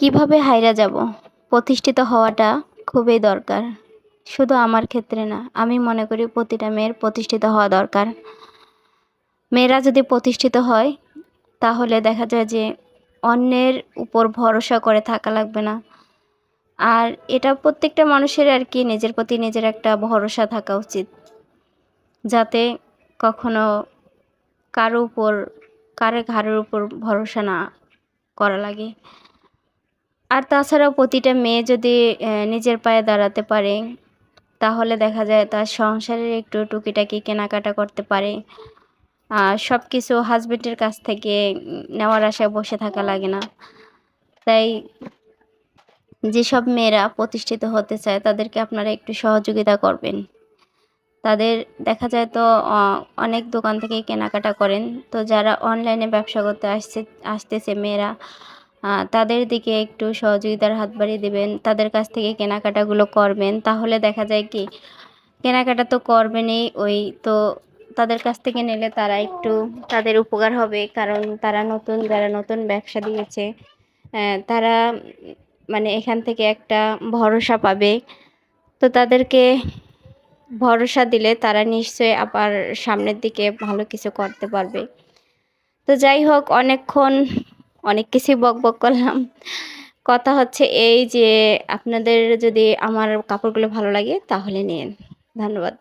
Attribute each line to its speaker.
Speaker 1: কীভাবে হাইরা যাব? প্রতিষ্ঠিত হওয়াটা খুবই দরকার। শুধু আমার ক্ষেত্রে না, আমি মনে করি প্রতিটা মেয়ের প্রতিষ্ঠিত হওয়া দরকার। মেয়েরা যদি প্রতিষ্ঠিত হয়, তাহলে দেখা যায় যে অন্যের উপর ভরসা করে থাকা লাগবে না। আর এটা প্রত্যেকটা মানুষের আর কি নিজের প্রতি নিজের একটা ভরসা থাকা উচিত। যাতে কখনো কারও উপর, কারও ঘাড়ের উপর ভরসা না করা লাগে। আর তাছাড়াও প্রতিটা মেয়ে যদি নিজের পায়ে দাঁড়াতে পারে, তাহলে দেখা যায় তার সংসারের একটু টুকিটাকি কেনাকাটা করতে পারে। আর সব কিছু হাজবেন্ডের কাছ থেকে নেওয়ার আশায় বসে থাকা লাগে না। তাই যেসব মেয়েরা প্রতিষ্ঠিত হতে চায়, তাদেরকে আপনারা একটু সহযোগিতা করবেন। তাদের দেখা যায় তো অনেক দোকান থেকে কেনাকাটা করেন। তো যারা অনলাইনে ব্যবসা করতে আসছে, আসতেছে মেয়েরা তাদের দিকে একটু সহযোগিতার হাত বাড়িয়ে দেবেন, তাদের কাছ থেকে কেনাকাটাগুলো করবেন। তাহলে দেখা যায় কি, কেনাকাটা তো করবেনই, ওই তো তাদের কাছ থেকে নিলে তারা একটু তাদের উপকার হবে, কারণ তারা নতুন, যারা নতুন ব্যবসা দিয়েছে তারা মানে এখান থেকে একটা ভরসা পাবে। তো তাদেরকে ভরসা দিলে তারা নিশ্চয়ই আবার সামনের দিকে ভালো কিছু করতে পারবে। তো যাই হোক, অনেকক্ষণ অনেক কিছুই বক বক করলাম। কথা হচ্ছে এই যে আপনাদের যদি আমার কাপড়গুলো ভালো লাগে তাহলে নিন ধন্যবাদ।